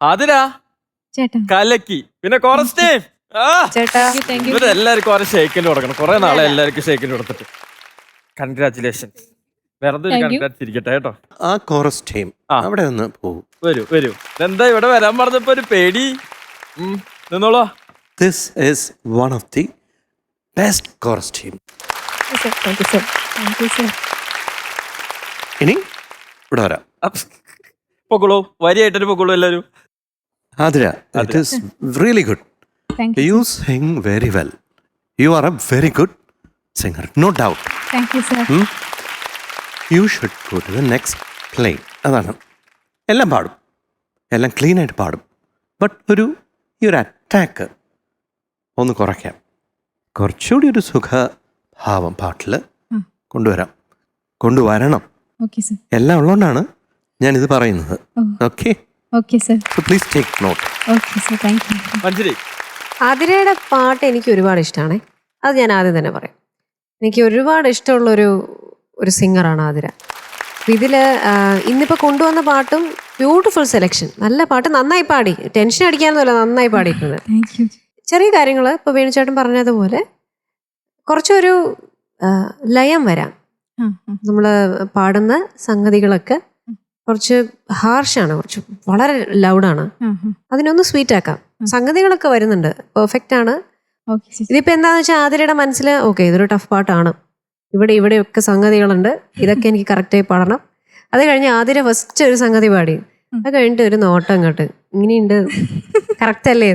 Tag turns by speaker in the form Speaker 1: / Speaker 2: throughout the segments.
Speaker 1: അതിരാ
Speaker 2: ചേട്ടാ.
Speaker 1: കലക്കി. പിന്നെ കോറസ് ടീം ആ.
Speaker 2: ചേട്ടാ
Speaker 1: എല്ലാവർക്കും ഓരോ ഷേക്കിന് കൊടുക്കണം. കുറെ നാളെ എല്ലാവർക്കും ഷേക്കിന് കൊടുത്തിട്ട്. കൺഗ്രാറ്റുലേഷൻ വെറുതെ ഒരു
Speaker 2: Thank
Speaker 1: കൺഗ്രാറ്റ്സ് ഇരിക്കട്ടെ കേട്ടോ.
Speaker 3: ആ കോറസ് ടീം അവിടെ ഒന്ന് പോകും
Speaker 1: വരൂ വരൂ. എന്താ ഇവിടെ വരാൻ പറഞ്ഞപ്പോ ഒരു പേടി? ഉം, നിന്നോളൂ.
Speaker 3: This is one of the best chorus team
Speaker 2: thank you sir thank you sir
Speaker 3: ഇനി ഇവിടെ വരാം.
Speaker 1: പൊക്കോളൂ വരിയായിട്ടൊരു പൊക്കോളൂ എല്ലാവരും?
Speaker 3: Athira it is really good
Speaker 2: you
Speaker 3: you sing very well you are a very good singer no doubt
Speaker 2: thank you sir
Speaker 3: you should go to the next play അതാണ്. എല്ലാം പാടും. എല്ലാം ക്ലീൻ ആയിട്ട് പാടും. ബട്ട് ഒരു ഈ ഒരു അറ്റാക്ക് ഒന്ന് കുറയ്ക്കാം. കുറച്ചുകൂടി ഒരു സുഖഭാവം പാട്ടിൽ
Speaker 2: ഉം.
Speaker 3: കൊണ്ടുവരാം. കൊണ്ടുവരണം.
Speaker 2: Okay, sir.
Speaker 3: എല്ലാം ഉള്ളതുകൊണ്ടാണ് ഞാനിത് പറയുന്നത്. Okay
Speaker 2: okay sir
Speaker 3: so please take note
Speaker 2: okay sir thank you
Speaker 1: Manjari.
Speaker 4: ആതിരയുടെ പാട്ട് എനിക്ക് ഒരുപാട് ഇഷ്ടമാണ് അത് ഞാൻ ആദ്യം തന്നെ പറയും. എനിക്ക് ഒരുപാട് ഇഷ്ടമുള്ള ഒരു ഒരു സിംഗറാണ് ആതിര. ഇതിൽ ഇന്നിപ്പോൾ കൊണ്ടുവന്ന പാട്ടും ബ്യൂട്ടിഫുൾ സെലക്ഷൻ. നല്ല പാട്ട് നന്നായി പാടി. ടെൻഷൻ അടിക്കാന്നല്ല നന്നായി പാടിയിട്ടുണ്ട്. ചെറിയ കാര്യങ്ങൾ ഇപ്പോൾ വേണുചേട്ടൻ പറഞ്ഞതുപോലെ കുറച്ചൊരു ലയം വരാം. നമ്മൾ പാടുന്ന സംഗതികളൊക്കെ കുറച്ച് ഹാർഷാണ് കുറച്ച് വളരെ ലൗഡാണ് അതിനൊന്ന് സ്വീറ്റ് ആക്കാം. സംഗതികളൊക്കെ വരുന്നുണ്ട്. പെർഫെക്റ്റ് ആണ്.
Speaker 2: ഓക്കെ
Speaker 4: ഇതിപ്പോ എന്താന്ന് വെച്ചാൽ ആതിരയുടെ മനസ്സിൽ ഓക്കെ ഇതൊരു ടഫ് പാട്ടാണ് ഇവിടെ ഇവിടെയൊക്കെ സംഗതികളുണ്ട്. ഇതൊക്കെ എനിക്ക് കറക്റ്റായി പാടണം. അത് കഴിഞ്ഞ് ആതിര ഫസ്റ്റ് ഒരു സംഗതി പാടി. അത് കഴിഞ്ഞിട്ട് ഒരു നോട്ടം അങ്ങോട്ട് ഇങ്ങനെയുണ്ട്. കറക്റ്റ് അല്ലേ?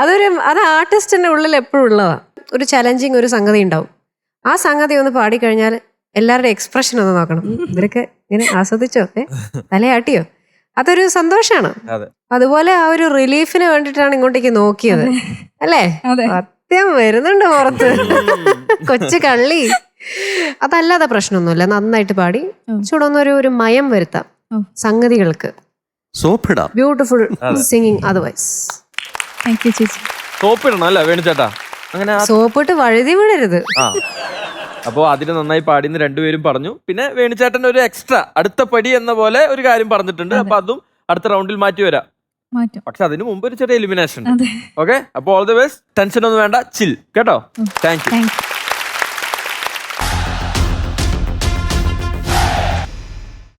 Speaker 4: അതൊരു അത് ആർട്ടിസ്റ്റിന്റെ ഉള്ളിൽ എപ്പോഴും ഉള്ളതാ. ഒരു ചലഞ്ചിങ് ഒരു സംഗതി ഉണ്ടാവും. ആ സംഗതി ഒന്ന് പാടിക്കഴിഞ്ഞാൽ എല്ലാവരുടെ എക്സ്പ്രഷൻ ഒന്ന് നോക്കണം. ഇവരൊക്കെ ഇങ്ങനെ ആസ്വദിച്ചോ? ഏ? തലയാട്ടിയോ? അതൊരു സന്തോഷമാണ്
Speaker 1: അതെ.
Speaker 4: അതുപോലെ ആ ഒരു റിലീഫിന് വേണ്ടിയിട്ടാണ് ഇങ്ങോട്ടേക്ക് നോക്കിയത്. അല്ലേ? സത്യം വരുന്നുണ്ട് പുറത്ത്. കൊച്ചു കള്ളി. അതല്ലാതെ പ്രശ്നമൊന്നുമില്ല. നന്നായിട്ട് പാടി. ചൂടൊന്നൊരു ഒരു മയം വരുത്താം. സംഗതികൾക്ക്.
Speaker 3: സോപ്പിടാം.
Speaker 4: ബ്യൂട്ടിഫുൾ സിംഗിങ് അതർവൈസ്
Speaker 1: സോപ്പിടണം അല്ലേ വേണിച്ചേട്ടാ അങ്ങനെ
Speaker 4: സോപ്പിട്ട് വഴുതി വിടരുത്.
Speaker 1: ആ അപ്പോ അതിന് നന്നായി പാടിന്ന് രണ്ടുപേരും പറഞ്ഞു. പിന്നെ വേണിച്ചേട്ടൻ ഒരു എക്സ്ട്രാ അടുത്ത പടി എന്ന പോലെ ഒരു കാര്യം പറഞ്ഞിട്ടുണ്ട്. അപ്പൊ അതും അടുത്ത റൗണ്ടിൽ മാറ്റി വരാം. പക്ഷെ അതിന് മുമ്പ് ഒരു ചെറിയ എലിമിനേഷൻ ഓക്കെ അപ്പൊ ഓൾ ദി ബെസ്റ്റ് ടെൻഷൻ ഒന്നും വേണ്ട. ചിൽ കേട്ടോ?
Speaker 2: Thank you